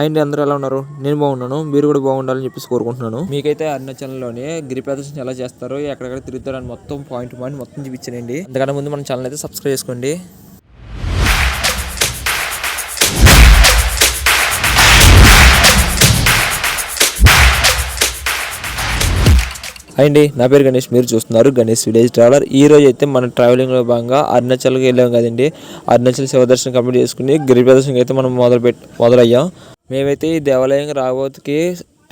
Hi అండి అందరూ ఎలా ఉన్నారు? నేను బాగున్నాను మీరు కూడా బాగుండాలని చెప్పేసి కోరుకుంటున్నాను. మీకైతే అరుణాచలంలోని గిరి ప్రదర్శన ఎలా చేస్తారో ఎక్కడెక్కడ తిరుగుతారని అని మొత్తం పాయింట్ పాయింట్ మొత్తం చూపించానండి. అంతకన్నా ముందు మన ఛానల్ అయితే సబ్స్క్రైబ్ చేసుకోండి. అండి నా పేరు గణేష్ మీరు చూస్తున్నారు గణేష్ విలేజ్ ట్రావెలర్. ఈ రోజు అయితే మన ట్రావెలింగ్లో భాగంగా అరుణాచల్కి వెళ్ళాం కదండి. అరుణాచల్ శివ దర్శనం కంప్లీట్ చేసుకుని గిరి ప్రదర్శనకి అయితే మనం మొదలు పెట్ మొదలయ్యాం. మేమైతే ఈ దేవాలయం రాబోతుకి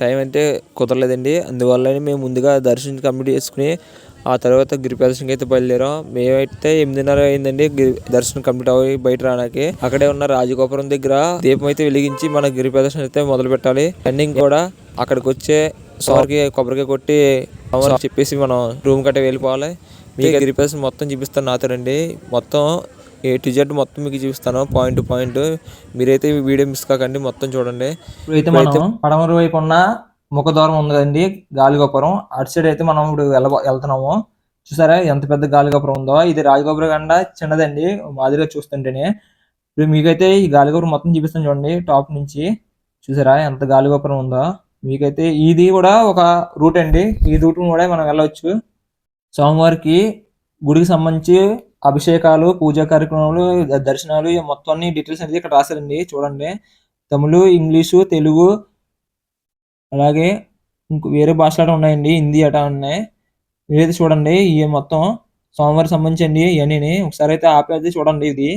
టైం అయితే కుదరలేదండి. అందువల్ల మేము ముందుగా దర్శనం కంప్లీట్ చేసుకుని ఆ తర్వాత గిరి ప్రదర్శనకి అయితే బయలుదేరాం. మేమైతే ఎనిమిదిన్నర అయిందండి దర్శనం కంప్లీట్ అవ్వి బయట రావడానికి. అక్కడే ఉన్న రాజగోపురం దగ్గర దీపం అయితే వెలిగించి మన గిరి ప్రదర్శన అయితే మొదలు పెట్టాలి. ఎండింగ్ కూడా అక్కడికి వచ్చే సార్కి కొబ్బరికాయ కొట్టి చెప్పేసి మనం రూమ్ కట్టే వెళ్ళిపోవాలి. మీకు గిరి ప్రదర్శన మొత్తం చూపిస్తాను నాతో రండి మొత్తం ఏ టు జెడ్ మొత్తం మీకు చూపిస్తాను. Point point. మీరైతే వీడియో మిస్ కాకండి మొత్తం చూడండి. మనం పడమర వైపు ఉన్న ముఖద్వారం ఉంది కదండి గాలిగోపురం అటు సైడ్ అయితే మనం ఇప్పుడు వెళ్ళ వెళ్తున్నాము. చూసారా ఎంత పెద్ద గాలిగోపురం ఉందో. ఇది రాజగోపురం కన్నా చిన్నదండి మాదిరిగా చూస్తుంటేనే. ఇప్పుడు మీకైతే ఈ గాలిగోపురం మొత్తం చూపిస్తాను చూడండి టాప్ నుంచి. చూసారా ఎంత గాలిగోపురం ఉందో. మీకైతే ఇది కూడా ఒక రూట్ అండి. ఈ రూట్ కూడా మనం వెళ్ళవచ్చు. సోమవారికి గుడికి సంబంధించి అభిషేకాలు పూజా కార్యక్రమాలు దర్శనాలు ఈ మొత్తం అన్ని డీటెయిల్స్ అనేది ఇక్కడ రాశారండి. చూడండి. తమిళ ఇంగ్లీషు తెలుగు అలాగే ఇంకో వేరే భాషలు ఉన్నాయండి. హిందీ అట ఉన్నాయి. ఏది చూడండి ఈ మొత్తం. సోమవారం సంబంధించండి ఇవన్నీ ఒకసారి అయితే ఆపేది చూడండి ఇది.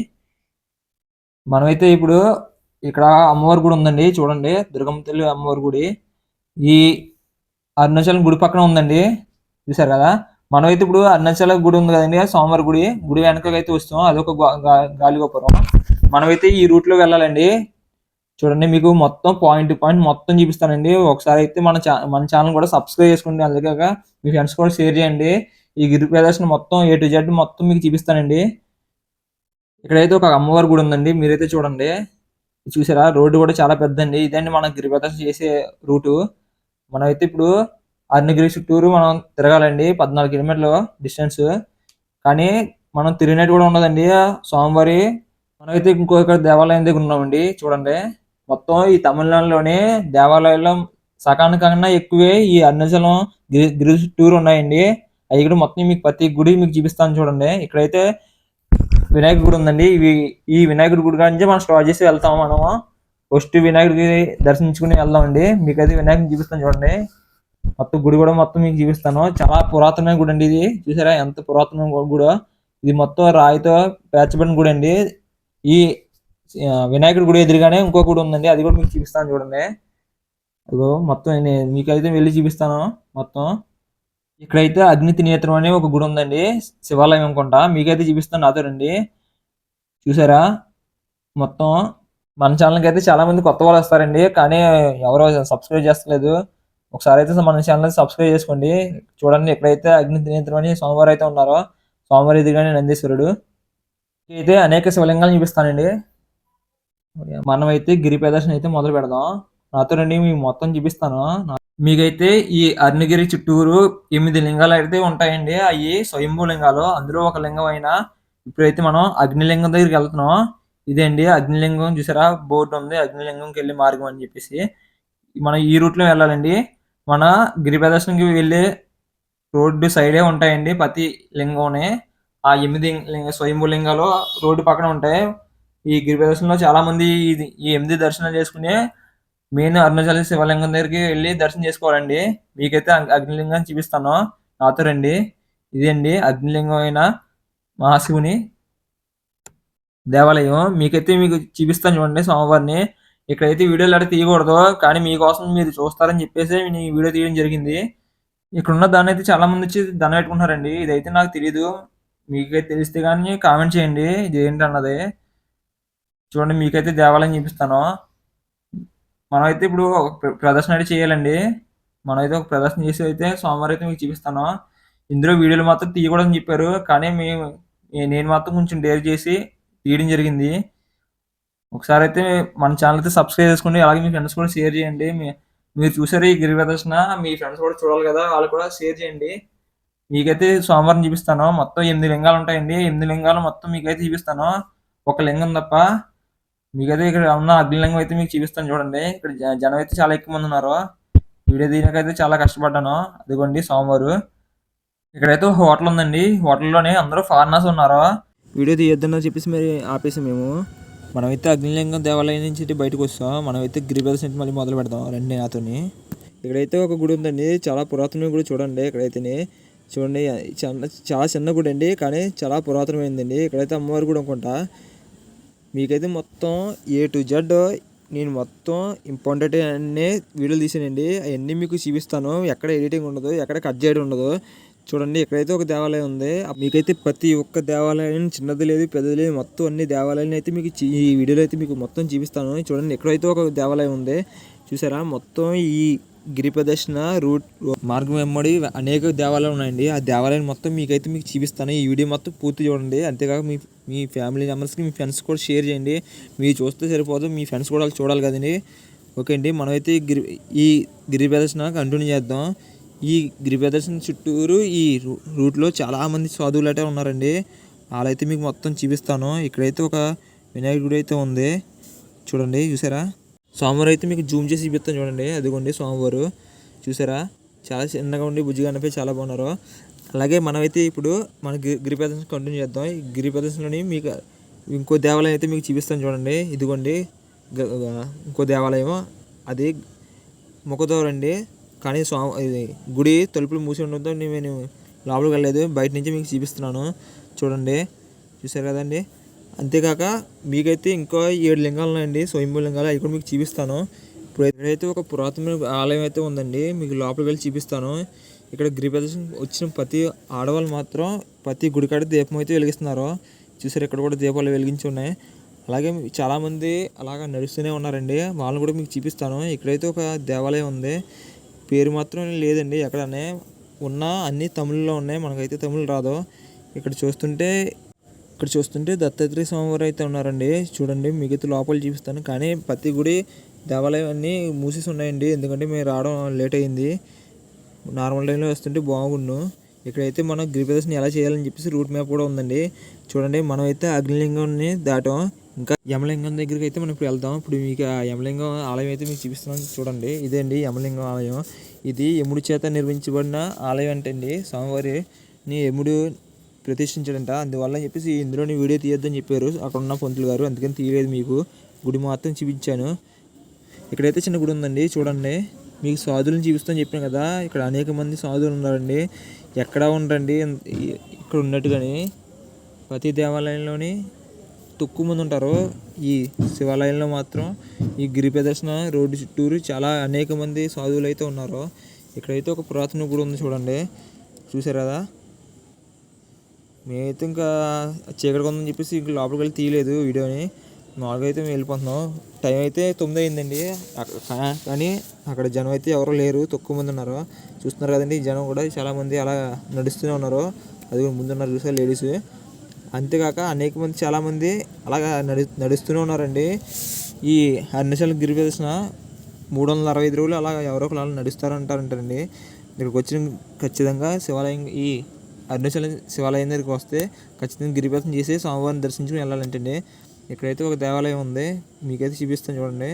మనమైతే ఇప్పుడు ఇక్కడ అమ్మవారి గుడి ఉందండి. చూడండి. దుర్గమ్మ తల్లి అమ్మవారి గుడి. ఈ అరుణాచలం గుడి పక్కన ఉందండి. చూసారు కదా? మనమైతే ఇప్పుడు అరుణాచల గుడి ఉంది కదండి సోమవారి గుడి. గుడి వెనకకి అయితే వస్తాం అదొక గాలి గోపురం. మనమైతే ఈ రూట్లో వెళ్ళాలండి. చూడండి మీకు మొత్తం పాయింట్ టు పాయింట్ మొత్తం చూపిస్తానండి. ఒకసారి అయితే మన ఛా మన ఛానల్ కూడా సబ్స్క్రైబ్ చేసుకోండి అందుకే మీ ఫ్రెండ్స్ కూడా షేర్ చేయండి. ఈ గిరి ప్రదర్శన మొత్తం ఏ టు జెడ్ మొత్తం మీకు చూపిస్తానండి. ఇక్కడైతే ఒక అమ్మవారి గుడి ఉందండి మీరైతే చూడండి. చూసారా? రోడ్డు కూడా చాలా పెద్దండి ఇదండి మన గిరి ప్రదర్శన చేసే రూటు. మనమైతే ఇప్పుడు అరుణగిరి చుట్టూరు మనం తిరగాలండి. పద్నాలుగు కిలోమీటర్లు డిస్టెన్స్ కానీ మనం తిరిగినట్టు కూడా ఉండదండి సోమవారి మనమైతే ఇంకో ఇక్కడ దేవాలయం దగ్గర ఉన్నామండి. చూడండి. మొత్తం ఈ తమిళనాడులోనే దేవాలయాల్లో సకానికన్నా ఎక్కువే ఈ అరుణాచలం గిరి గిరి చుట్టూరు ఉన్నాయండి. అవి కూడా మొత్తం మీకు ప్రతి గుడి మీకు చూపిస్తాను చూడండి. ఇక్కడైతే వినాయకుడి గుడి ఉందండి. ఇవి ఈ వినాయకుడి గుడి నుంచి మనం స్టార్ట్ చేసి వెళ్తాం మనము ఫస్ట్ వినాయకుడికి దర్శించుకుని వెళ్దామండి. మీకైతే వినాయకుడిని చూపిస్తాను చూడండి. మొత్తం గుడి కూడా మొత్తం మీకు చూపిస్తాను. చాలా పురాతనమైన గుడి అండి ఇది. చూసారా? ఎంత పురాతన గుడో ఇది మొత్తం రాయితో పేర్చబడిన గుడి అండి. ఈ వినాయకుడి గుడి ఎదురుగానే ఇంకో గుడి ఉందండి. అది కూడా మీకు చూపిస్తాను చూడండి. అదిగో మొత్తం నేను మీకైతే వెళ్ళి చూపిస్తాను. మొత్తం ఇక్కడైతే అగ్ని తినేత్రం అనే ఒక గుడి ఉందండి. శివాలయం అనుకుంటా. మీకైతే చూపిస్తాను. నాతో రండి. చూసారా? మొత్తం మన ఛానల్కి అయితే చాలామంది కొత్త వాళ్ళు వస్తారండి. కానీ ఎవరో సబ్స్క్రైబ్ చేస్తలేదు. ఒకసారి అయితే మన ఛానల్ సబ్స్క్రైబ్ చేసుకోండి. చూడండి ఎక్కడైతే అగ్ని తినేత్రం అని సోమవారం అయితే ఉన్నారో సోమవారం ఎదురుగానే నందీశ్వరుడు. అయితే అనేక శివలింగాలు చూపిస్తానండి. మనమైతే గిరి ప్రదర్శన అయితే మొదలు పెడదాం. నాతో రండి మీ మొత్తం చూపిస్తాను. మీకైతే ఈ అరుణగిరి చుట్టూరు ఎనిమిది లింగాలు అయితే ఉంటాయండి. అవి స్వయంభూ లింగాలు. అందులో ఒక లింగం అయినా ఇప్పుడైతే మనం అగ్నిలింగం దగ్గరికి వెళ్తున్నాం. ఇదేండి అగ్నిలింగం చూసారా? బోర్డు ఉంది. అగ్నిలింగంకి వెళ్ళే మార్గం అని చెప్పేసి. మనం ఈ రూట్లో వెళ్ళాలండి. మన గిరి ప్రదర్శనకి వెళ్ళే రోడ్డు సైడే ఉంటాయండి ప్రతి లింగంనే. ఆ ఎనిమిది లింగ స్వయంభూ లింగాలు రోడ్డు పక్కన ఉంటాయి. ఈ గిరి ప్రదర్శనలో చాలా మంది ఇది ఈ ఎనిమిది దర్శనాలు చేసుకుని మెయిన్ అరుణాచల శివలింగం దగ్గరికి వెళ్ళి దర్శనం చేసుకోవాలండి. మీకైతే అగ్- అగ్నిలింగం చూపిస్తాను. నాతో రండి. ఇదండి అగ్నిలింగం అయిన మహాశివుని దేవాలయం. మీకైతే మీకు చూపిస్తాను చూడండి సోమవారిని ఇక్కడైతే వీడియోలు అడిగి తీయకూడదు కానీ మీకోసం మీరు చూస్తారని చెప్పేసి నేను ఈ వీడియో తీయడం జరిగింది. ఇక్కడ ఉన్న దాన్ని అయితే చాలా మంది వచ్చి దండ పెట్టుకుంటున్నారండి. ఇదైతే నాకు తెలియదు మీకైతే తెలిస్తే కానీ కామెంట్ చేయండి. ఇది ఏంటి అన్నది చూడండి మీకైతే దేవాలయం చూపిస్తాను. మనమైతే ఇప్పుడు ఒక ప్ర- ప్రదర్శన అయితే చేయాలండి. మనమైతే ఒక ప్రదర్శన చేసి అయితే సోమవారం అయితే మీకు చూపిస్తాను. ఇందులో వీడియోలు మాత్రం తీయకూడదని చెప్పారు. కానీ మేము నేను మాత్రం కొంచెం డేర్ చేసి తీయడం జరిగింది. ఒకసారి అయితే మన ఛానల్ అయితే సబ్స్క్రైబ్ చేసుకోండి అలాగే మీ ఫ్రెండ్స్ కూడా షేర్ చేయండి. మీ- మీరు చూసారు ఈ గిరి ప్రదర్శన మీ ఫ్రెండ్స్ కూడా చూడాలి కదా వాళ్ళు కూడా షేర్ చేయండి. మీకైతే సోమవారం చూపిస్తాను. మొత్తం ఎనిమిది లింగాలు ఉంటాయండి. ఎనిమిది లింగాలు మొత్తం మీకైతే చూపిస్తాను. ఒక లింగం తప్ప మీకైతే ఇక్కడ ఉన్న అగ్నిలింగం అయితే మీకు చూపిస్తాను చూడండి. ఇక్కడ జనం అయితే చాలా ఎక్కువ మంది ఉన్నారు. వీడియో తీయడానికైతే చాలా కష్టపడ్డాను. అదిగోండి సోమవారు. ఇక్కడైతే ఒక హోటల్ ఉందండి. హోటల్లోనే అందరూ ఫారినర్స్ ఉన్నారు. వీడియో తీయొద్దని చెప్పేసి మరి ఆపేసి మేము. మనమైతే అగ్నిలింగం దేవాలయం నుంచి బయటకు వస్తాం. మనమైతే గిరిప్రదర్శన నుంచి మళ్ళీ మొదలు పెడదాం రండి నాతోని. ఇక్కడైతే ఒక గుడి ఉందండి. చాలా పురాతన గుడి చూడండి ఇక్కడైతే చూడండి చిన్న చాలా చిన్న గుడి అండి కానీ చాలా పురాతనమైందండి. ఇక్కడైతే అమ్మవారి గుడి అనుకుంటా. మీకైతే మొత్తం ఏ టు జెడ్ నేను మొత్తం ఇంపార్టెంట్ అన్నీ వీడియోలు తీసానండి. అవన్నీ మీకు చూపిస్తాను. ఎక్కడ ఎడిటింగ్ ఉండదు ఎక్కడ కట్ చేయడం ఉండదు. చూడండి ఇక్కడైతే ఒక దేవాలయం ఉంది. మీకైతే ప్రతి ఒక్క దేవాలయం చిన్నది లేదు పెద్దది లేదు మొత్తం అన్ని దేవాలయాలను అయితే మీకు ఈ వీడియోలో అయితే మీకు మొత్తం చూపిస్తాను. చూడండి ఇక్కడైతే ఒక దేవాలయం ఉంది. చూసారా? మొత్తం ఈ గిరి ప్రదర్శన రూట్ మార్గం వెంబడి అనేక దేవాలయాలు ఉన్నాయండి. ఆ దేవాలయం మొత్తం మీకైతే మీకు చూపిస్తాను. ఈ వీడియో మొత్తం పూర్తి చూడండి. అంతేకాక మీ మీ ఫ్యామిలీ మెంబర్స్కి మీ ఫ్రెండ్స్ కూడా షేర్ చేయండి. మీరు చూస్తే సరిపోదు మీ ఫ్రెండ్స్ కూడా చూడాలి కదండి. ఓకే అండి మనమైతే గిరి ఈ గిరి ప్రదర్శన కంటిన్యూ చేద్దాం. ఈ గిరి ప్రదర్శన చుట్టూరు ఈ రూ- రూట్లో చాలామంది సాధువులు అయితే ఉన్నారండి. వాళ్ళైతే మీకు మొత్తం చూపిస్తాను. ఇక్కడైతే ఒక వినాయకుడి గుడి అయితే ఉంది. చూడండి చూసారా? స్వామివారు అయితే మీకు జూమ్ చేసి చూపిస్తాను చూడండి. అదిగోండి స్వామివారు. చూసారా? చాలా చిన్నగా ఉండి బుజ్జిగా అనిపి చాలా బాగున్నారు. అలాగే మనమైతే ఇప్పుడు మన గిరి ప్రదర్శన కంటిన్యూ చేద్దాం. ఈ గిరి ప్రదర్శనలోని మీకు ఇంకో దేవాలయం అయితే మీకు చూపిస్తాను చూడండి. ఇదిగోండి ఇంకో దేవాలయం అది మొక్కదోరండి అండి. కానీ స్వామి ఇది గుడి తలుపులు మూసి ఉండడంతో నేను లోపలికి వెళ్ళలేదు. బయట నుంచి మీకు చూపిస్తున్నాను. చూడండి. చూసారు కదండి? అంతేకాక మీకైతే ఇంకో ఏడు లింగాలు ఉన్నాయండి. స్వయంభూ లింగాలు అవి కూడా మీకు చూపిస్తాను. ఇప్పుడు ఇక్కడైతే ఒక పురాతన ఆలయం అయితే ఉందండి మీకు లోపలికి వెళ్ళి చూపిస్తాను. ఇక్కడ గిరి ప్రదర్శన వచ్చిన ప్రతి ఆడవాళ్ళు మాత్రం ప్రతి గుడికాడ దీపం అయితే వెలిగిస్తున్నారు. చూసారు ఇక్కడ కూడా దీపాలు వెలిగించి ఉన్నాయి. అలాగే చాలామంది అలాగ నడుస్తూనే ఉన్నారండి. వాళ్ళని కూడా మీకు చూపిస్తాను. ఇక్కడైతే ఒక దేవాలయం ఉంది. పేరు మాత్రం లేదండి. ఎక్కడనే ఉన్న అన్ని తమిళ్ళో ఉన్నాయి. మనకైతే తమిళ్ రాదు. ఇక్కడ చూస్తుంటే ఇక్కడ చూస్తుంటే దత్తాత్రేయ స్వామివారు అయితే ఉన్నారండి. చూడండి మిగతా లోపల చూపిస్తాను. కానీ ప్రతి గుడి దేవాలయం అన్నీ మూసేసి ఉన్నాయండి. ఎందుకంటే మేము రావడం లేట్ అయింది. నార్మల్ టైంలో వస్తుంటే బాగుండు. ఇక్కడైతే మనం గిరిప్రదర్శన ఎలా చేయాలని చెప్పేసి రూట్ మ్యాప్ కూడా ఉందండి. చూడండి మనం అయితే అగ్నిలింగాన్ని దాటాం. ఇంకా యమలింగం దగ్గరికి అయితే మనం ఇప్పుడు వెళ్దాం. ఇప్పుడు మీకు ఆ యమలింగం ఆలయం అయితే మీకు చూపిస్తున్నాను చూడండి. ఇదే అండి యమలింగం ఆలయం. ఇది యముడి చేత నిర్మించబడిన ఆలయం అంటండి. స్వామివారిని యముడు ప్రతిష్ఠించడంట. అందువల్ల చెప్పేసి ఇందులోని వీడియో తీయొద్దని చెప్పారు. అక్కడ ఉన్న పంతులు గారు. అందుకని తీయలేదు మీకు. గుడి మాత్రం చూపించాను. ఇక్కడైతే చిన్న గుడి ఉందండి. చూడండి. మీకు సాధువులను చూపిస్తాను చెప్పాను కదా. ఇక్కడ అనేక మంది సాధువులు ఉన్నారండి. ఎక్కడ ఉండరండి. ఇక్కడ ఉన్నట్టుగాని ప్రతి దేవాలయంలోని తక్కువ మంది ఉంటారు. ఈ శివాలయంలో మాత్రం ఈ గిరి ప్రదర్శన రోడ్డు చుట్టూరు చాలా అనేక మంది సాధువులు అయితే ఉన్నారు. ఇక్కడైతే ఒక పురాతన గుడి ఉంది చూడండి. చూసారు కదా? మేమైతే ఇంకా చీకటి ఉందని చెప్పేసి ఇంక లోపలికి వెళ్ళి తీయలేదు వీడియోని. మామూలుగా అయితే మేము వెళ్ళిపోతున్నాం. టైం అయితే తొమ్మిది అయిందండి. కానీ అక్కడ జనం అయితే ఎవరు లేరు. తక్కువ మంది ఉన్నారు. చూస్తున్నారు కదండి జనం కూడా చాలామంది అలా నడుస్తూనే ఉన్నారు. అది ముందు ముందున్నారు చూసారు లేడీస్. అంతేకాక అనేక మంది చాలామంది అలాగా నడు నడుస్తూనే ఉన్నారండి. ఈ అరుణాచల్ గిరి ప్రదర్శన మూడు వందల అరవై ఐదు రోజులు అలా ఎవరో ఒకరు అలా నడుస్తారంటారంటండి. ఇక్కడికి వచ్చిన ఖచ్చితంగా శివాలయం ఈ అరుణాచలం శివాలయం దగ్గరికి వస్తే ఖచ్చితంగా గిరిప్రదర్శన చేసి స్వామివారిని దర్శించుకుని వెళ్ళాలంటండి. ఇక్కడైతే ఒక దేవాలయం ఉంది మీకైతే చూపిస్తాను చూడండి.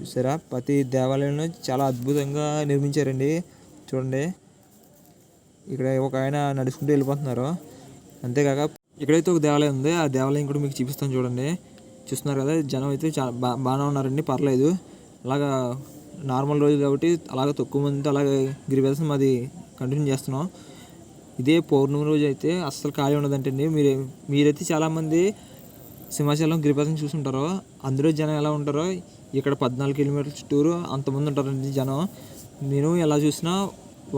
చూసారా? ప్రతి దేవాలయంలో చాలా అద్భుతంగా నిర్మించారండి. చూడండి. ఇక్కడ ఒక ఆయన నడుచుకుంటూ వెళ్ళిపోతున్నారు. అంతేకాక ఇక్కడైతే ఒక దేవాలయం ఉంది ఆ దేవాలయం కూడా మీకు చూపిస్తాను చూడండి. చూస్తున్నారు కదా జనం అయితే చాలా బా బాగానే ఉన్నారండి పర్లేదు. అలాగా నార్మల్ రోజు కాబట్టి అలాగే తక్కువ మందితో అలాగే గిరిప్రదర్శనం అది కంటిన్యూ చేస్తున్నాం. ఇదే పౌర్ణమి రోజు అయితే అస్సలు ఖాళీ ఉండదంటండి. మీరు మీరైతే చాలామంది సింహాచలం గిరిప్రదర్శనం చూసుంటారో అందులో జనం ఎలా ఉంటారో ఇక్కడ పద్నాలుగు కిలోమీటర్ల చుట్టూరు అంతమంది ఉంటారండి జనం. నేను ఎలా చూసినా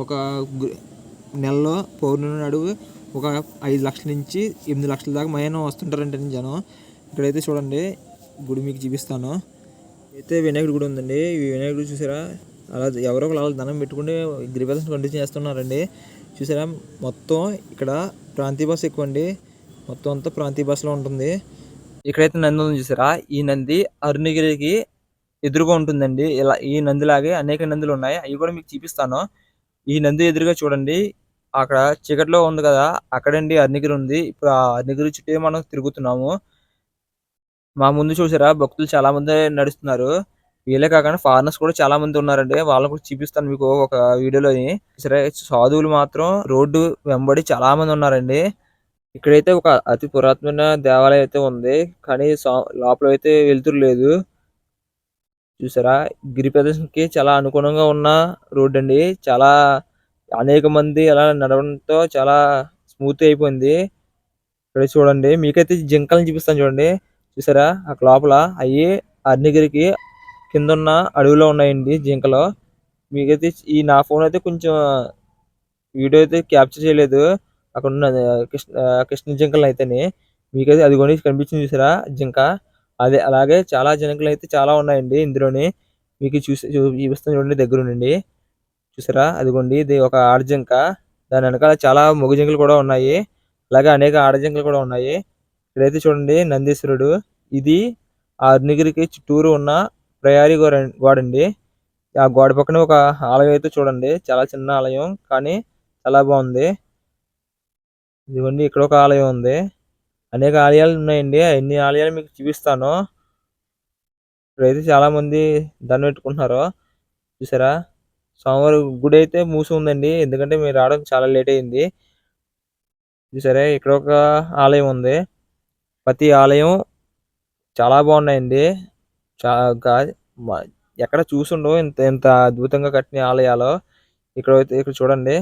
ఒక నెలలో పౌర్ణమి నాడు ఒక ఐదు లక్షల నుంచి ఎనిమిది లక్షల దాకా మయానం వస్తుంటారంటే జనం. ఇక్కడైతే చూడండి గుడి మీకు చూపిస్తాను. అయితే వినాయకుడి గుడి ఉందండి. ఈ వినాయకుడు చూసారా? అలా ఎవరో ఒకరు అలా దండం పెట్టుకుంటే గిరిప్రదర్శన కంటిన్యూ చేస్తున్నారండి. చూసారా? మొత్తం ఇక్కడ ప్రాంతీయ బస్సు ఎక్కువ అండి. మొత్తం అంతా ప్రాంతీయ బస్సులో ఉంటుంది. ఇక్కడైతే నంది ఉంది చూసారా? ఈ నంది అరుణగిరికి ఎదురుగా ఉంటుందండి. ఇలా ఈ నందిలాగే అనేక నందులు ఉన్నాయి. అవి కూడా మీకు చూపిస్తాను. ఈ నంది ఎదురుగా చూడండి. అక్కడ చీకట్లో ఉంది కదా అక్కడండి అర్నిగిరి ఉంది ఇప్పుడు ఆ అర్నిగిరి చుట్టూ మనం తిరుగుతున్నాము. మా ముందు చూసారా భక్తులు చాలా మంది నడుస్తున్నారు. వీళ్ళే కాకుండా ఫారినర్స్ కూడా చాలా మంది ఉన్నారండి. వాళ్ళని కూడా చూపిస్తాను మీకు ఒక వీడియోలోని. సరే సాధువులు మాత్రం రోడ్డు వెంబడి చాలా మంది ఉన్నారండి. ఇక్కడైతే ఒక అతి పురాతనమైన దేవాలయం అయితే ఉంది. కానీ లోపల అయితే వెళ్తురు లేదు. చూసారా గిరి ప్రదేశంకి చాలా అనుగుణంగా ఉన్న రోడ్ అండి చాలా అనేక మంది అలా నడవడంతో చాలా స్మూత్ అయిపోయింది. ఇక్కడ చూడండి మీకైతే జింకలను చూపిస్తాను చూడండి. చూసారా? అక్కడ లోపల అవి అర్ణగిరికి కింద ఉన్న అడవిలో ఉన్నాయండి జింకలు. మీకైతే ఈ నా ఫోన్ అయితే కొంచెం వీడియో అయితే క్యాప్చర్ చేయలేదు. అక్కడ ఉన్న కృష్ణ కృష్ణ జింకలు అయితేనే. మీకైతే అది కొని కనిపించింది చూసారా జింక? అదే అలాగే చాలా జింకలు అయితే చాలా ఉన్నాయండి ఇందులోని. మీకు చూసి చూ- చూపిస్తాను చూడండి దగ్గర నుండి చూసారా? అదిగోండి ఇది ఒక ఆడజంక దాని వెనకాల చాలా మగ కూడా ఉన్నాయి. అలాగే అనేక ఆడజింకలు కూడా ఉన్నాయి. ఇక్కడైతే చూడండి నందీశ్వరుడు. ఇది ఆ అగ్నిగిరికి చుట్టూరు ఉన్న ప్రయారి గోడ గోడ అండి ఆ గోడ పక్కన ఒక ఆలయం అయితే చూడండి. చాలా చిన్న ఆలయం కానీ చాలా బాగుంది. ఇదిగోండి ఇక్కడ ఒక ఆలయం ఉంది. అనేక ఆలయాలు ఉన్నాయండి. అన్ని ఆలయాలు మీకు చూపిస్తాను. ఇప్పుడైతే చాలా మంది దండం పెట్టుకుంటున్నారు. చూసారా? సోమవారం గుడి అయితే మూసి ఉందండి ఎందుకంటే మీరు రావడం చాలా లేట్ అయింది. సరే ఇక్కడ ఒక ఆలయం ఉంది. ప్రతి ఆలయం చాలా బాగున్నాయండి. చాలా ఎక్కడ చూసుండవు ఇంత ఇంత అద్భుతంగా కట్టిన ఆలయాలు. ఇక్కడ అయితే ఇక్కడ చూడండి.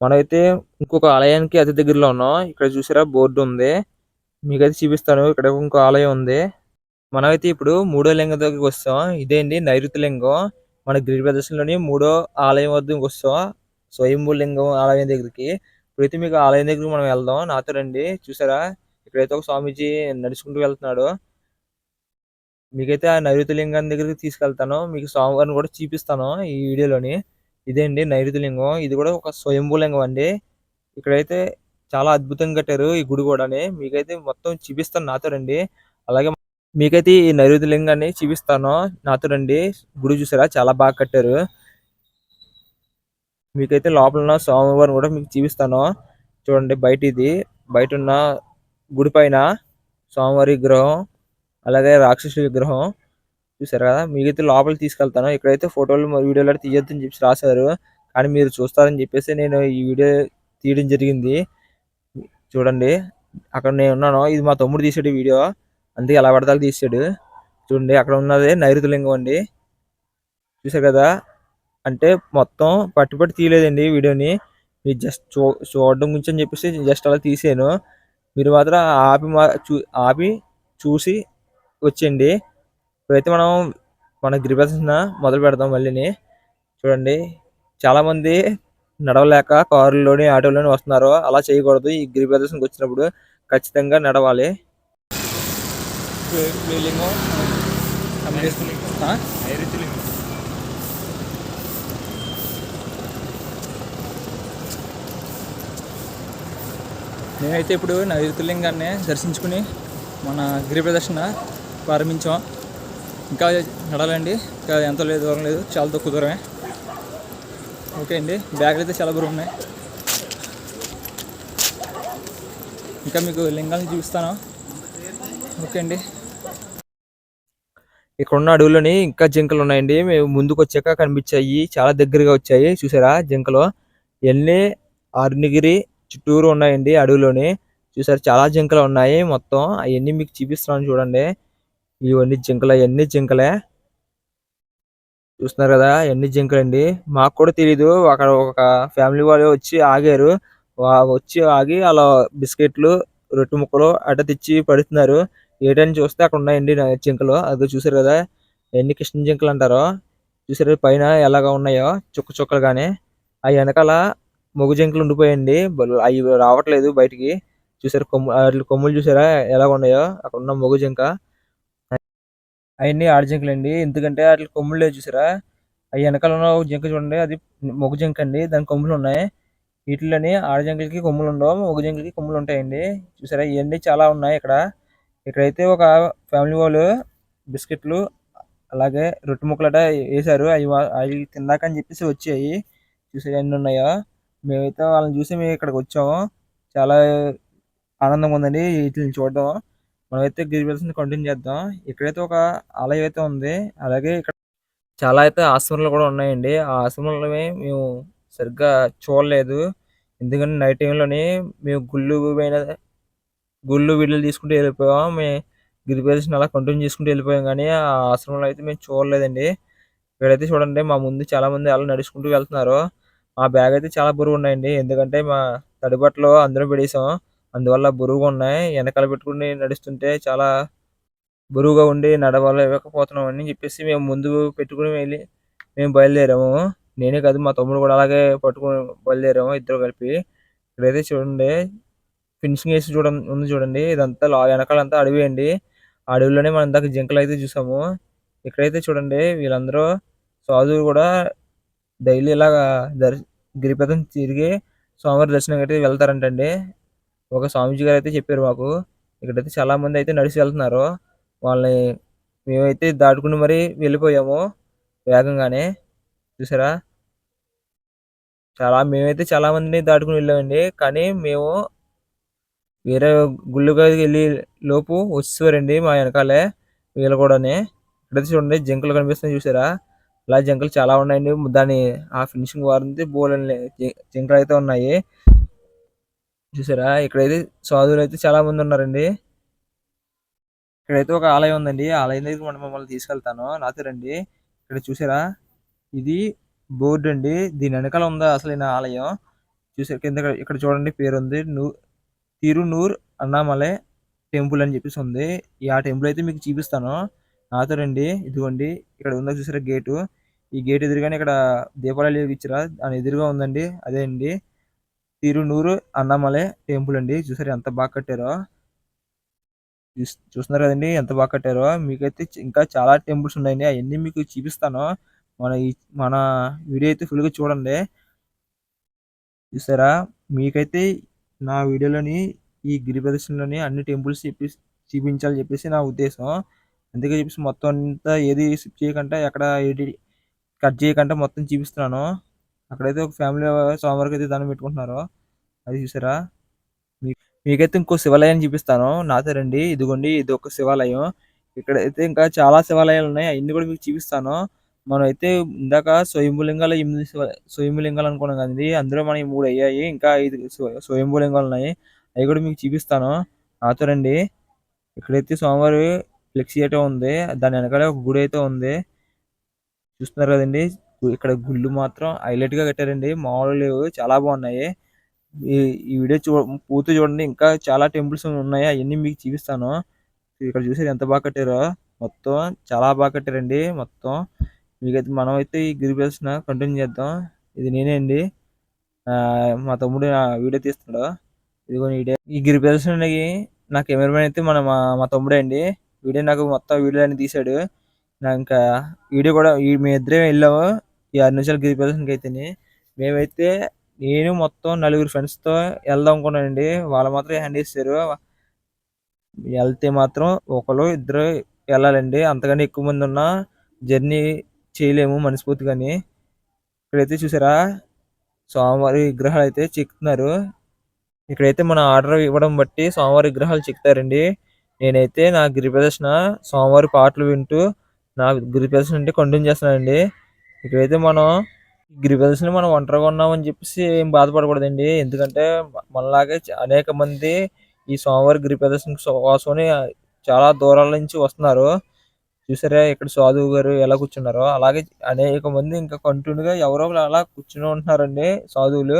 మనమైతే ఇంకొక ఆలయానికి అతి దగ్గరలో ఉన్నాం. ఇక్కడ చూసారా బోర్డు ఉంది. మీకైతే చూపిస్తాను. ఇక్కడ ఇంకో ఆలయం ఉంది. మనమైతే ఇప్పుడు మూడో లింగం దగ్గరికి వస్తాం. ఇదే అండి నైరుతి లింగం. మన గిరి ప్రదర్శనలోని మూడో ఆలయం వద్దకు వస్తాం. స్వయంభూలింగం ఆలయం దగ్గరికి. ప్రతి మీకు ఆలయం దగ్గరికి మనం వెళ్దాం. నాతో రండి. చూసారా? ఇక్కడైతే ఒక స్వామీజీ నడుచుకుంటూ వెళ్తున్నాడు. మీకైతే ఆ నైరుతి లింగం దగ్గరికి తీసుకెళ్తాను. మీకు స్వామివారిని కూడా చూపిస్తాను ఈ వీడియోలోని. ఇదే అండి నైరుతి లింగం ఇది కూడా ఒక స్వయంభూలింగం అండి. ఇక్కడైతే చాలా అద్భుతంగా కట్టారు ఈ గుడి కూడాని. మీకైతే మొత్తం చూపిస్తాను. నాతో రండి. అలాగే మీకైతే ఈ నైరుతి లింగాన్ని చూపిస్తాను. నాతో రండి. గుడి చూసారా? చాలా బాగా కట్టారు. మీకైతే లోపల ఉన్న స్వామివారిని కూడా మీకు చూపిస్తాను. చూడండి బయట ఇది బయట ఉన్న గుడి పైన స్వామివారి విగ్రహం అలాగే రాక్షసు విగ్రహం చూసారు కదా? మీకైతే లోపలికి తీసుకెళ్తాను. ఇక్కడైతే ఫోటోలు వీడియోలు తీయొద్దని చెప్పి రాశారు. కానీ మీరు చూస్తారని చెప్పేసి నేను ఈ వీడియో తీయడం జరిగింది. చూడండి అక్కడ నేను ఉన్నాను. ఇది మా తమ్ముడు తీసాడు వీడియో. అందుకే ఎలా పడతాలు తీసాడు. చూడండి అక్కడ ఉన్నది నైరుతులింగం అండి. చూసారు కదా? అంటే మొత్తం పట్టి పట్టి తీయలేదండి వీడియోని. మీరు జస్ట్ చూ చూడడం గురించి అని చెప్పేసి జస్ట్ అలా తీసాను. మీరు మాత్రం ఆపి మా- చూ ఆపి చూసి వచ్చేయండి. ఇప్పుడైతే మనం మన గిరి ప్రదర్శన మొదలు పెడదాం మళ్ళీని. చూడండి చాలామంది నడవలేక కారులోని ఆటోలోని వస్తున్నారు. అలా చేయకూడదు. ఈ గిరి ప్రదర్శనకు వచ్చినప్పుడు ఖచ్చితంగా నడవాలి. మేమైతే ఇప్పుడు నైరుతిలింగాన్ని దర్శించుకుని మన గిరి ప్రదర్శన ప్రారంభించాం. ఇంకా నడాలండి. ఇంకా ఎంత లేదు దూరం లేదు. చాలా తక్కువ దూరమే. ఓకే అండి. బ్యాగులు అయితే చాలా బరువు ఉన్నాయి ఇంకా మీకు లింగాలను చూపిస్తాను. ఓకే అండి. ఇక్కడ ఉన్న అడవులని ఇంకా జింకలు ఉన్నాయండి. మేము ముందుకు వచ్చాక కనిపించాయి. చాలా దగ్గరగా వచ్చాయి. చూసారా జింకలు? ఇవన్నీ అరుణగిరి చుట్టూరు ఉన్నాయండి అడవిలోని. చూసారు చాలా జింకలు ఉన్నాయి మొత్తం. అవన్నీ మీకు చూపిస్తున్నాను చూడండి. ఇవన్నీ జింకలు అవన్నీ జింకలే? చూస్తున్నారు కదా ఎన్ని జింకలండి. మాకు కూడా తెలీదు. అక్కడ ఒక ఫ్యామిలీ వాళ్ళు వచ్చి ఆగారు. వా- వచ్చి ఆగి అలా బిస్కెట్లు రొట్టె ముక్కలు అట్ట తెచ్చి పడుతున్నారు. ఏటని చూస్తే అక్కడ ఉన్నాయండి జింకలు? అది చూసారు కదా ఎన్ని కృష్ణ జింకలు అంటారో. చూసారు పైన ఎలాగా ఉన్నాయో చుక్క చుక్కలుగానే ఆ వెనకాల మొగు జింకలు ఉండిపోయండి అవి రావట్లేదు బయటికి. చూసారు కొమ్ము వాటి కొమ్ములు చూసారా ఎలా ఉన్నాయో. అక్కడ ఉన్న మొగు జింక. అవన్నీ ఆడ జింకలు అండి ఎందుకంటే వాటి కొమ్ములు లేదు చూసారా అవి వెనకాల ఉన్న ఒక జింక చూడండి అది మొగు జింక అండి. దాని కొమ్ములు ఉన్నాయి. వీటిలోని ఆడ జింకలకి కొమ్ములు ఉండవు మొగ జింకలకి కొమ్ములు ఉంటాయండి. చూసారా ఇవన్నీ చాలా ఉన్నాయి ఇక్కడ. ఇక్కడైతే ఒక ఫ్యామిలీ వాళ్ళు బిస్కెట్లు అలాగే రొట్టె ముక్కలట వేశారు. అవి అవి తిందాక అని చెప్పేసి వచ్చాయి. చూసే ఎన్ని ఉన్నాయో. మేమైతే వాళ్ళని చూసి మేము ఇక్కడికి వచ్చాము. చాలా ఆనందంగా ఉందండి వీటిని చూడడం. మనమైతే గిరి కంటిన్యూ చేద్దాం. ఇక్కడైతే ఒక ఆలయం అయితే ఉంది. అలాగే ఇక్కడ చాలా అయితే ఆశ్రమాలు కూడా ఉన్నాయండి. ఆ ఆశ్రమాలు మేము సరిగ్గా చూడలేదు. ఎందుకంటే నైట్ టైంలోనే మేము గుళ్ళు పైన గుళ్ళు వీడియోలు తీసుకుంటూ వెళ్ళిపోయాం. మేము గిరి అలా కంటిన్యూ చేసుకుంటూ వెళ్ళిపోయాం. కానీ ఆ ఆశ్రమంలో అయితే మేము చూడలేదండి. ఇక్కడైతే చూడండి మా ముందు చాలా మంది అలా నడుచుకుంటూ వెళ్తున్నారు. మా బ్యాగ్ అయితే చాలా బరువు ఉన్నాయండి. ఎందుకంటే మా తడిబట్టలు అందరం పెడేసాం. అందువల్ల బరువుగా ఉన్నాయి. వెనకాల పెట్టుకుని నడుస్తుంటే చాలా బరువుగా ఉండి నడవలేకపోతున్నాం అని చెప్పేసి మేము ముందు పెట్టుకుని వెళ్ళి మేము బయలుదేరాము. నేనే కాదు మా తమ్ముడు కూడా అలాగే పట్టుకుని బయలుదేరాము ఇద్దరు కలిపి. ఇక్కడైతే చూడండి ఫినిషింగ్ వేసి చూడ ఉంది చూడండి. ఇదంతా లా వెనకాలంతా అడవి అండి. అడవిలోనే మనం ఇందాక జింకలు అయితే చూసాము. ఇక్కడైతే చూడండి వీళ్ళందరూ సాధువులు కూడా డైలీ ఇలాగ దర్ గిరిపథం తిరిగి స్వామివారి దర్శనం అయితే వెళ్తారంటండి. ఒక స్వామీజీ గారు అయితే చెప్పారు మాకు. ఇక్కడైతే చాలా మంది అయితే నడిచి వెళ్తున్నారు. వాళ్ళని మేమైతే దాటుకుని మరి వెళ్ళిపోయాము వేగంగానే. చూసారా? చాలా మేమైతే చాలా మందిని దాటుకుని వెళ్ళామండి. కానీ మేము వేరే గుళ్ళకి వెళ్ళి లోపు వచ్చేవారండి మా వెనకాలే వీళ్ళు కూడానే. ఇక్కడైతే చూడండి జింకలు కనిపిస్తున్నాయి చూసారా? ఇలా జింకలు చాలా ఉన్నాయండి. దాని ఆ ఫినిషింగ్ వారింది బోలని జింకలు అయితే ఉన్నాయి. చూసారా? ఇక్కడైతే సాధువులు అయితే చాలా మంది ఉన్నారండి. ఇక్కడైతే ఒక ఆలయం ఉందండి. ఆలయం దగ్గర మనం మమ్మల్ని తీసుకెళ్తాను. నాతో రండి. ఇక్కడ చూసారా? ఇది బోర్డు అండి. దీని వెనకాల ఉందా అసలు ఆలయం? చూసారు కింద ఇక్కడ చూడండి పేరు ఉంది తిరునూర్ అన్నామలై టెంపుల్ అని చెప్పేసి ఉంది. ఈ ఆ టెంపుల్ అయితే మీకు చూపిస్తాను. నాతో రండి. ఇదిగోండి. ఇక్కడ ఉందా చూసారా గేటు? ఈ గేట్ ఎదురుగానే ఇక్కడ దీపాలు ఇచ్చారా? దాని ఎదురుగా ఉందండి. అదే అండి. తిరునూరు అన్నామలై టెంపుల్ అండి. చూసారా ఎంత బాగా కట్టారో? చూస్తున్నారు కదండి ఎంత బాగా కట్టారో? మీకైతే ఇంకా చాలా టెంపుల్స్ ఉన్నాయండి. అవన్నీ మీకు చూపిస్తాను. మన ఈ మన వీడియో అయితే ఫుల్గా చూడండి. చూసారా? మీకైతే నా వీడియోలోని ఈ గిరి ప్రదర్శనలోని అన్ని టెంపుల్స్ చెప్పి చూపించాలని చెప్పేసి నా ఉద్దేశం. అందుకే చెప్పేసి మొత్తం అంతా ఏది స్కిప్ చేయకుండా ఎక్కడ ఏది కట్ చేయకుండా మొత్తం చూపిస్తున్నాను. అక్కడైతే ఒక ఫ్యామిలీ సోమవారికి అయితే దాన్ని పెట్టుకుంటున్నారు. అది చూసారా? మీకైతే ఇంకో శివాలయం చూపిస్తాను. నాతో రండి. ఇదిగోండి ఇది ఒక శివాలయం. ఇక్కడైతే ఇంకా చాలా శివాలయాలు ఉన్నాయి. అవన్నీ కూడా మీకు చూపిస్తాను. మనమైతే ఇందాక స్వయంభూలింగాలు ఎనిమిది శివ- అనుకున్నాం కదండి. అందులో మనకి మూడు అయ్యాయి. ఇంకా ఐదు స్వ- ఉన్నాయి. అవి కూడా మీకు చూపిస్తాను. నాతో రండి. ఇక్కడైతే సోమవారి ఫ్లెక్సీ అయితే ఉంది. దాని వెనకాల ఒక గుడి అయితే ఉంది. చూస్తున్నారు కదండి. ఇక్కడ గుళ్ళు మాత్రం హైలైట్గా కట్టారండి. మామూలు లేవు. చాలా బాగున్నాయి. ఈ ఈ వీడియో చూ పూర్తి చూడండి. ఇంకా చాలా టెంపుల్స్ ఉన్నాయి. అవన్నీ మీకు చూపిస్తాను. ఇక్కడ చూసారు ఎంత బాగా కట్టారో. మొత్తం చాలా బాగా కట్టారండి. మొత్తం మీకైతే మనం అయితే ఈ గిరి కంటిన్యూ చేద్దాం. ఇది నేనే అండి. మా తమ్ముడు వీడియో తీస్తున్నాడు. ఇదిగో వీడియో ఈ గిరి ప్రదర్శనకి నా కెమెరామెన్ అయితే మన మా మా తమ్ముడే అండి. వీడియో నాకు మొత్తం వీడియో అనేది తీశాడు. నాకు ఇంకా వీడియో కూడా ఈ మీ ఇద్దరే వెళ్ళాము. ఈ అరుణాచల్ గిరి ప్రదర్శనకి అయితేనే. మేమైతే నేను మొత్తం నలుగురు ఫ్రెండ్స్తో వెళ్దాం అనుకున్నానండి వాళ్ళు మాత్రం హ్యాండ్ ఇస్తారు. వెళ్తే మాత్రం ఒకరు ఇద్దరు వెళ్ళాలండి. అంతకన్నా ఎక్కువ మంది ఉన్న జర్నీ చేయలేము మనస్ఫూర్తిగాని. ఇక్కడైతే చూసారా? స్వామివారి విగ్రహాలు అయితే చెక్కుతున్నారు. ఇక్కడైతే మన ఆర్డర్ ఇవ్వడం బట్టి స్వామివారి విగ్రహాలు చెక్తారండి నేనైతే నా గిరి ప్రదర్శన స్వామివారి పాటలు వింటూ నా గిరి ప్రదర్శన అంటే కంటిన్యూ చేస్తున్నానండి. ఇక్కడైతే మనం గిరి ప్రదర్శన మనం ఒంటరిగా ఉన్నామని చెప్పేసి ఏం బాధపడకూడదండి. ఎందుకంటే మనలాగే అనేక మంది ఈ స్వామివారి గిరి ప్రదర్శన కోసమని చాలా దూరాల నుంచి వస్తున్నారు. చూసారా ఇక్కడ సాధువు గారు ఎలా కూర్చున్నారో? అలాగే అనేక మంది ఇంకా కంటిన్యూగా ఎవరో ఒకరు అలా కూర్చుని ఉంటున్నారండి సాధువులు.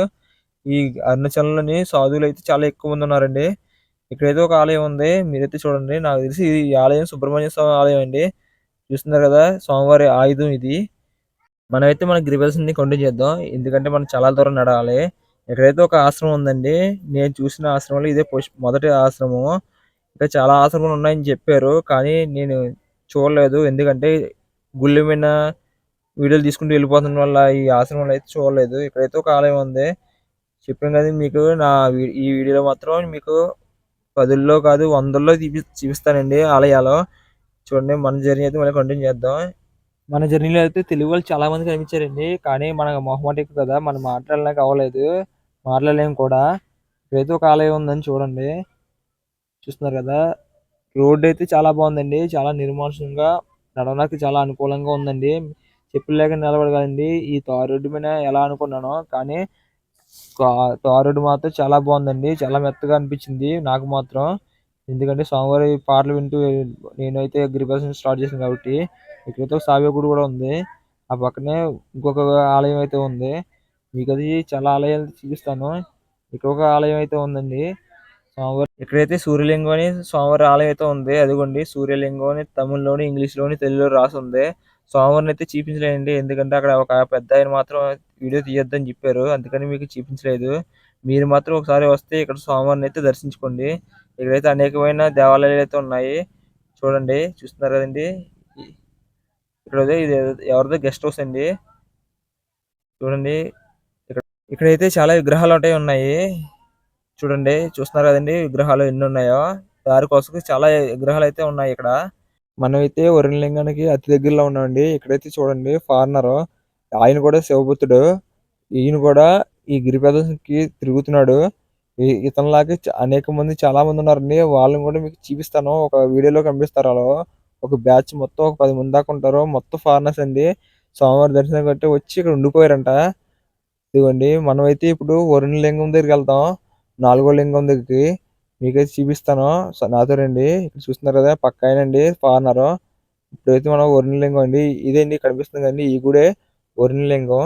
ఈ అరుణాచలంలోని సాధువులు అయితే చాలా ఎక్కువ మంది ఉన్నారండి. ఇక్కడైతే ఒక ఆలయం ఉంది. మీరైతే చూడండి. నాకు తెలిసి ఈ ఆలయం సుబ్రహ్మణ్య స్వామి ఆలయం అండి. చూస్తున్నారు కదా స్వామివారి ఆయుధం ఇది. మనమైతే మన గిరి కంటిన్యూ చేద్దాం. ఎందుకంటే మనం చాలా దూరం నడవాలి. ఇక్కడైతే ఒక ఆశ్రమం ఉందండి. నేను చూసిన ఆశ్రమంలో ఇదే మొదటి ఆశ్రమం. ఇంకా చాలా ఆశ్రమాలు ఉన్నాయని చెప్పారు. కానీ నేను చూడలేదు. ఎందుకంటే గుళ్ళ మీద వీడియోలు తీసుకుంటూ వెళ్ళిపోతున్న వల్ల ఈ ఆశ్రమంలో అయితే చూడలేదు. ఇక్కడైతే ఒక ఆలయం ఉంది. చెప్పాను కదా మీకు నా ఈ వీడియోలో మాత్రం మీకు పదుల్లో కాదు వందల్లో చూపి చూపిస్తానండి ఆలయాలు. చూడండి మన జర్నీ అయితే మళ్ళీ కంటిన్యూ చేద్దాం. మన జర్నీలో అయితే తెలుగు వాళ్ళు చాలా మంది కనిపించారండి. కానీ మనకు మొహమాట ఎక్కువ కదా మనం మాట్లాడలేక అవ్వలేదు. మాట్లాడలేము కూడా. ఇక్కడైతే ఒక ఆలయం ఉందని చూడండి. చూస్తున్నారు కదా. రోడ్డు అయితే చాలా బాగుందండి. చాలా నిర్మానుషంగా నడవడానికి చాలా అనుకూలంగా ఉందండి. చెప్పులు లేక నిలబడగలండి. ఈ తార్ రోడ్డు మీద ఎలా అనుకున్నానో కానీ కా- తార్ రోడ్డు మాత్రం చాలా బాగుందండి. చాలా మెత్తగా అనిపించింది నాకు మాత్రం. ఎందుకంటే స్వామివారి పాటలు వింటూ నేనైతే అగ్రికల్చర్ స్టార్ట్ చేశాను కాబట్టి ఇక్కడైతే ఒక గుడి కూడా ఉంది. ఆ పక్కనే ఇంకొక ఆలయం అయితే ఉంది. మీకు అది చాలా ఆలయాలు చూపిస్తాను. ఇక్కడ ఒక ఆలయం అయితే ఉందండి. స్వామివారి ఇక్కడైతే సూర్యలింగం అని స్వామివారి ఆలయం అయితే ఉంది అదిగోండి సూర్యలింగం అని తమిళ్ళోని ఇంగ్లీష్లోని తెలుగులో రాసి ఉంది. స్వామివారిని అయితే చూపించలేదండి ఎందుకంటే అక్కడ ఒక పెద్ద ఆయన మాత్రం వీడియో తీయొద్దని చెప్పారు. అందుకని మీకు చూపించలేదు. మీరు మాత్రం ఒకసారి వస్తే ఇక్కడ స్వామివారిని అయితే దర్శించుకోండి. ఇక్కడైతే అనేకమైన దేవాలయాలు అయితే ఉన్నాయి. చూడండి చూస్తున్నారు కదండి. ఇక్కడ ఇది ఎవరిదో గెస్ట్ హౌస్ అండి. చూడండి ఇక్కడ ఇక్కడైతే చాలా విగ్రహాలు ఉంటాయి ఉన్నాయి. చూడండి చూస్తున్నారు కదండి విగ్రహాలు ఎన్ని ఉన్నాయో. దారి కోసం చాలా విగ్రహాలు అయితే ఉన్నాయి ఇక్కడ. మనమైతే వరుణలింగానికి అతి దగ్గరలో ఉన్నామండి. ఇక్కడైతే చూడండి ఫారినర్. ఆయన కూడా శివభక్తుడు ఈయన కూడా ఈ గిరి ప్రదర్శనకి తిరుగుతున్నాడు ఇతనిలాగే అనేక మంది చాలా మంది ఉన్నారండి. వాళ్ళని కూడా మీకు చూపిస్తాను. ఒక వీడియోలో కనిపిస్తారు వాళ్ళు. ఒక బ్యాచ్ మొత్తం ఒక పది మంది దాకా ఉంటారు. మొత్తం ఫారినర్స్ అండి. స్వామివారి దర్శనం కట్టి వచ్చి ఇక్కడ ఉండిపోయారంట. ఇదిగోండి మనమైతే ఇప్పుడు వరుణ లింగం దగ్గరికి వెళ్తాం. నాలుగో లింగం దగ్గరికి మీకైతే చూపిస్తాను. నాతో రండి. ఇక్కడ చూస్తున్నారు కదా పక్క ఆయనండి ఫారినర్. ఇప్పుడైతే మనం వరుణ లింగం అండి. ఇదేంటి కనిపిస్తుంది కానీ ఈ గుడే వరుణ లింగం.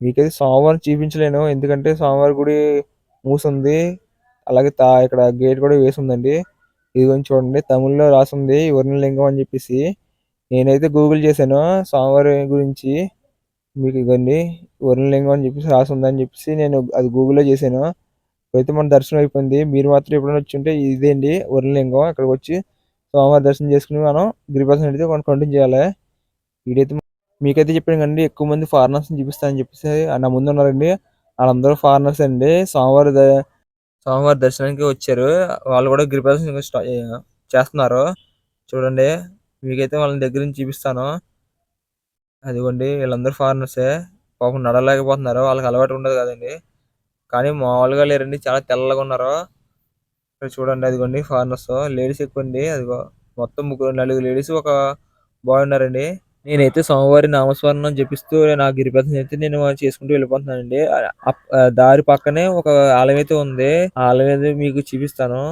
మీకైతే సోమవారం చూపించలేను. ఎందుకంటే సోమవారం గుడి మూసుంది. అలాగే తా ఇక్కడ గేట్ కూడా వేసి ఉందండి ఇది కొంచెం చూడండి తమిళ్ళో రాసింది లింగం అని చెప్పేసి. నేనైతే గూగుల్ చేశాను సోమవారి గురించి మీకు ఇదండి లింగం అని చెప్పేసి రాసి ఉందని చెప్పేసి నేను అది గూగుల్లో చేశాను. అయితే మన దర్శనం అయిపోయింది. మీరు మాత్రం ఎప్పుడైనా వచ్చి ఉంటే ఇదేండి లింగం ఇక్కడికి వచ్చి స్వామివారి దర్శనం చేసుకుని మనం గిరిప్రదర్శనం అయితే మనం కంటిన్యూ చేయాలి. వీడైతే మీకైతే చెప్పాను కండి ఎక్కువ మంది ఫారినర్స్ చూపిస్తానని చెప్పేసి నా ముందు ఉన్నారండి. వాళ్ళందరూ ఫారినర్స్ అండి. స్వామివారి ద- స్వామివారి దర్శనానికి వచ్చారు. వాళ్ళు కూడా గిరి చేస్తున్నారు. చూడండి మీకైతే వాళ్ళ దగ్గర నుంచి చూపిస్తాను. అదిగోండి వీళ్ళందరూ ఫారినర్సే పాపం నడలేకపోతున్నారు వాళ్ళకి అలవాటు ఉండదు కదండి. కానీ మామూలుగా లేరండి. చాలా తెల్లగా ఉన్నారు. ఇక్కడ చూడండి అదిగోండి ఫారినర్స్ లేడీస్ ఎక్కువ అండి అదిగో మొత్తం ముగ్గురు నలుగురు లేడీస్ ఒక బాయ్ ఉన్నారండి. నేనైతే సోమవారి నామస్మరణం జపిస్తూ నా గిరిపథం అయితే నేను చేసుకుంటూ వెళ్ళిపోతున్నానండి. దారి పక్కనే ఒక ఆలయం అయితే ఉంది. ఆ ఆలయం అయితే మీకు చూపిస్తాను.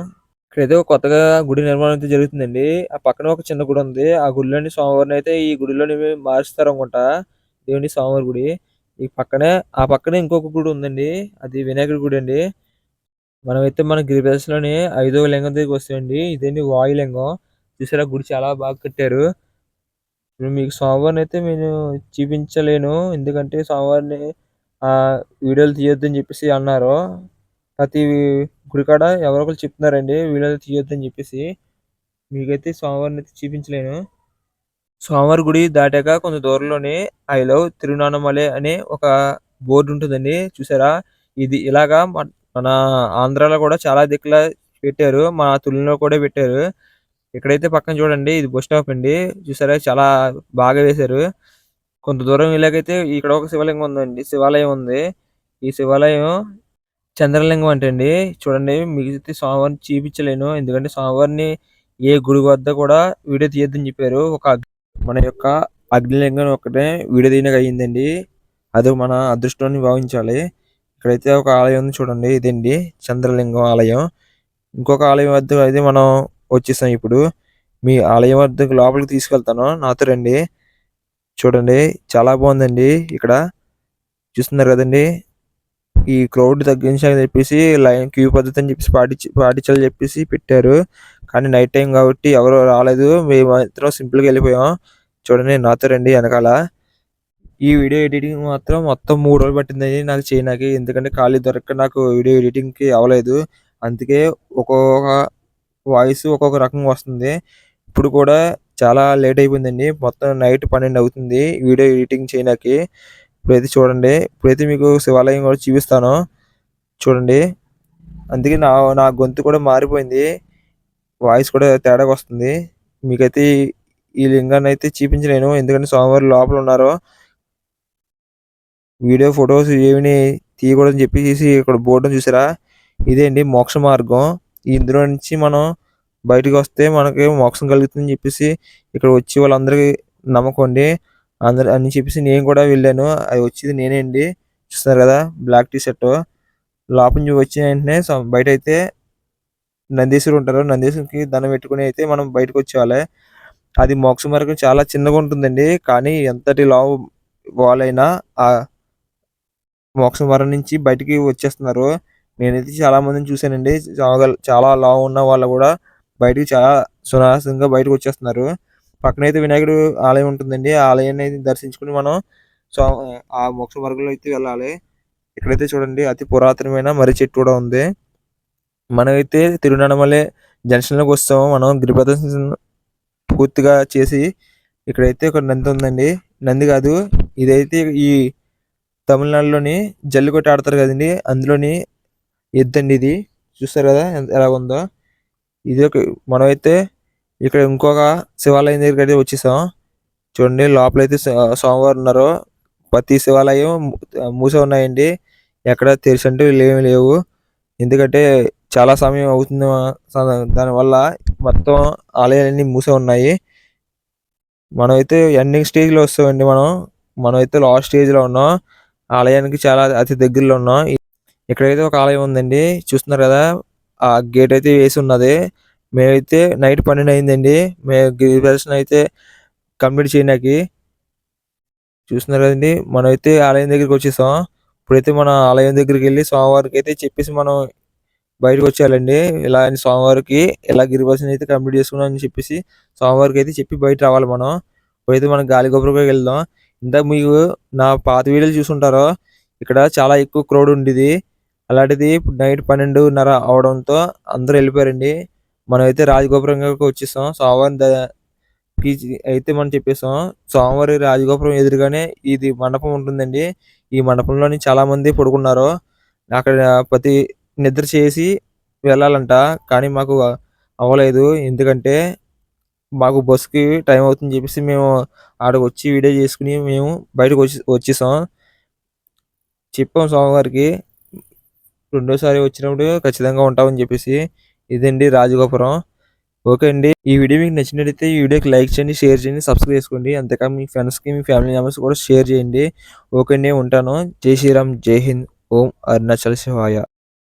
ఇక్కడైతే కొత్తగా గుడి నిర్మాణం అయితే జరుగుతుందండి. ఆ పక్కన ఒక చిన్న గుడి ఉంది. ఆ గుడిలోని స్వామివారిని అయితే ఈ గుడిలోని మారుస్తారు అనుకుంటా దేవుని స్వామివారి గుడి. ఈ పక్కనే ఆ పక్కనే ఇంకొక గుడి ఉందండి. అది వినాయకుడి గుడి అండి. మనమైతే మన గిరిప్రదర్శనలోని ఐదో లింగం దగ్గరికి వస్తాయండి ఇదేంటి వాయులింగం చూసారా గుడి చాలా బాగా కట్టారు. ఇప్పుడు మీకు సోమవారం అయితే నేను చూపించలేను. ఎందుకంటే సోమవారం ఆ వీడియోలు తీయొద్దని చెప్పేసి అన్నారు. ప్రతి గుడి కాడ ఎవరో ఒకరు చెప్తున్నారండి వీడియోలు తీయొద్దని చెప్పేసి. మీకైతే సోమవారం అయితే చూపించలేను. స్వామివారి గుడి దాటాక కొంత దూరంలోనే ఐ లవ్ తిరునానమలే అనే ఒక బోర్డు ఉంటుందండి. చూసారా? ఇది ఇలాగా మన ఆంధ్రాలో కూడా చాలా దిక్కుల పెట్టారు. మా తులిలో కూడా పెట్టారు. ఇక్కడైతే పక్కన చూడండి ఇది బస్ స్టాప్ అండి. చూసారా? చాలా బాగా వేశారు. కొంత దూరం ఇలాగైతే ఇక్కడ ఒక శివలింగం ఉందండి. శివాలయం ఉంది. ఈ శివాలయం చంద్రలింగం అంటండి. అండి చూడండి మిగిలితే స్వామివారిని చూపించలేను. ఎందుకంటే స్వామివారిని ఏ గుడి వద్ద కూడా వీడియో తీయద్దని చెప్పారు. ఒక మన యొక్క అగ్నిలింగం ఒకటే వీడియో అయ్యిందండి అది మన అదృష్టాన్ని భావించాలి. ఇక్కడైతే ఒక ఆలయం ఉంది చూడండి ఇదండి చంద్రలింగం ఆలయం. ఇంకొక ఆలయం వద్ద అయితే మనం వచ్చేసాం ఇప్పుడు. మీ ఆలయం వద్దకు లోపలికి తీసుకెళ్తాను. నాతో రండి. చూడండి చాలా బాగుందండి ఇక్కడ. చూస్తున్నారు కదండి? ఈ క్రౌడ్ తగ్గించాలని చెప్పేసి లైన్ క్యూ పద్ధతి అని చెప్పేసి పాటించి పాటించాలని చెప్పేసి పెట్టారు. కానీ నైట్ టైం కాబట్టి ఎవరు రాలేదు. మేము మాత్రం సింపుల్గా వెళ్ళిపోయాం. చూడండి నాతో రండి వెనకాల. ఈ వీడియో ఎడిటింగ్ మాత్రం మొత్తం మూడు రోజులు పట్టిందని నాకు చేయడానికి. ఎందుకంటే ఖాళీ దొరక్క నాకు వీడియో ఎడిటింగ్కి అవ్వలేదు అందుకే ఒక్కొక్క వాయిస్ ఒక్కొక్క రకంగా వస్తుంది. ఇప్పుడు కూడా చాలా లేట్ అయిపోయిందండి. మొత్తం నైట్ పన్నెండు అవుతుంది వీడియో ఎడిటింగ్ చేయడానికి. ఇప్పుడైతే చూడండి ఇప్పుడైతే మీకు శివాలయం కూడా చూపిస్తాను. చూడండి. అందుకే నా నా గొంతు కూడా మారిపోయింది. వాయిస్ కూడా తేడాగా వస్తుంది. మీకైతే ఈ- లింగాన్ని అయితే చూపించలేను. ఎందుకంటే స్వామివారి లోపల ఉన్నారు. వీడియో ఫొటోస్ ఏమిని తీయకూడదని చెప్పేసి ఇక్కడ బోర్డు చూసారా? ఇదే అండి మోక్ష మార్గం. ఇందులో నుంచి మనం బయటకు వస్తే మనకి మోక్షం కలుగుతుందని చెప్పేసి ఇక్కడ వచ్చి వాళ్ళందరికీ నమ్మకం అండి అందరు అని చెప్పేసి నేను కూడా వెళ్ళాను. అది వచ్చేది నేనే అండి. చూస్తున్నారు కదా బ్లాక్ టీ షర్ట్ లోపల నుంచి వచ్చిన వెంటనే బయట అయితే నందీశ్వరు ఉంటారు. నందీశ్వరికి దండం పెట్టుకుని అయితే మనం బయటకు వచ్చేవాళ్ళే అది మోక్ష మార్గం చాలా చిన్నగా ఉంటుందండి. కానీ ఎంతటి లావు వాళ్ళైనా ఆ మోక్ష మార్గం నుంచి బయటికి వచ్చేస్తున్నారు. నేనైతే చాలా మందిని చూశానండి. చాలా చాలా లావు ఉన్న వాళ్ళు కూడా బయటికి చాలా సునాసంగా బయటకు వచ్చేస్తున్నారు. పక్కనైతే వినాయకుడు ఆలయం ఉంటుందండి. ఆ ఆలయాన్ని అయితే దర్శించుకుని మనం సో ఆ మోక్ష మార్గంలో అయితే వెళ్ళాలి. ఇక్కడైతే చూడండి అతి పురాతనమైన మర్రి చెట్టు కూడా ఉంది. మనమైతే తిరువణమలై జంక్షన్లోకి వస్తాము మనం గిరిప్రదర్శన పూర్తిగా చేసి ఇక్కడైతే ఒక నంది ఉందండి. నంది కాదు ఇదైతే ఈ తమిళనాడులోని జల్లికొట్ట ఆడతారు కదండి. అందులోని ఎద్దండి ఇది. చూస్తారు కదా ఎలా ఉందో. ఇది ఒక మనమైతే ఇక్కడ ఇంకొక శివాలయం దగ్గరికి అయితే వచ్చేసాం. చూడండి లోపలైతే సోమవారం ఉన్నారు. ప్రతి శివాలయం మూసే ఉన్నాయండి. ఎక్కడ తెరిచంటూ లేవు లేవు. ఎందుకంటే చాలా సమయం అవుతుంది దానివల్ల మొత్తం ఆలయాలన్నీ మూసే ఉన్నాయి. మనమైతే ఎండింగ్ స్టేజ్లో వస్తామండి మనం. మనమైతే లాస్ట్ స్టేజ్లో ఉన్నాం. ఆలయానికి చాలా అతి దగ్గరలో ఉన్నాం. ఇ- ఇక్కడైతే ఒక ఆలయం ఉందండి. చూస్తున్నారు కదా ఆ గేట్ అయితే వేసి ఉన్నది. మేమైతే నైట్ పన్నెండు అయిందండి. మేము గిరి దర్శనం అయితే కంప్లీట్ చేయడానికి. చూస్తున్నారు కదండి మనమైతే ఆలయం దగ్గరికి వచ్చేసాం. ఇప్పుడైతే మన ఆలయం దగ్గరికి వెళ్ళి స్వామివారికి అయితే చెప్పేసి మనం బయటకు వచ్చేయాలండి ఇలా అని సోమవారికి ఇలా గిరివాసం అయితే కంప్లీట్ చేసుకున్నాం అని చెప్పేసి సోమవారికి అయితే చెప్పి బయట రావాలి మనం. ఇప్పుడైతే మనం గాలి గోపురంకి వెళ్దాం. ఇంత మీకు నా పాత వీడియోలు చూసుంటారో ఇక్కడ చాలా ఎక్కువ క్రౌడ్ ఉండేది. అలాంటిది ఇప్పుడు నైట్ పన్నెండున్నర అవడంతో అందరూ వెళ్ళిపోయారండి. మనం అయితే రాజగోపురంకి వచ్చేసాం సోమవారం అయితే మనం చెప్పేసాం. సోమవారి రాజగోపురం ఎదురుగానే ఇది మండపం ఉంటుందండి. ఈ మండపంలోని చాలా మంది పడుకున్నారు. అక్కడ ప్రతి నిద్ర చేసి వెళ్ళాలంట. కానీ మాకు అవ్వలేదు. ఎందుకంటే మాకు బస్సుకి టైం అవుతుందని చెప్పేసి మేము ఆడకు వచ్చి వీడియో చేసుకుని మేము బయటకు వచ్చి వచ్చేసాం. చెప్పాం స్వామివారికి రెండోసారి వచ్చినప్పుడు ఖచ్చితంగా ఉంటామని చెప్పేసి. ఇదండి రాజగోపురం. ఓకే అండి. ఈ వీడియో మీకు నచ్చినట్లయితే ఈ వీడియోకి లైక్ చేయండి షేర్ చేయండి సబ్స్క్రైబ్ చేసుకోండి. అంతేకాదు మీ ఫ్రెండ్స్కి మీ ఫ్యామిలీ మెంబర్స్ కూడా షేర్ చేయండి. ఓకే అండి ఉంటాను. జై శ్రీరామ్ జై హింద్. ఓం అరుణాచల్ శివాయ.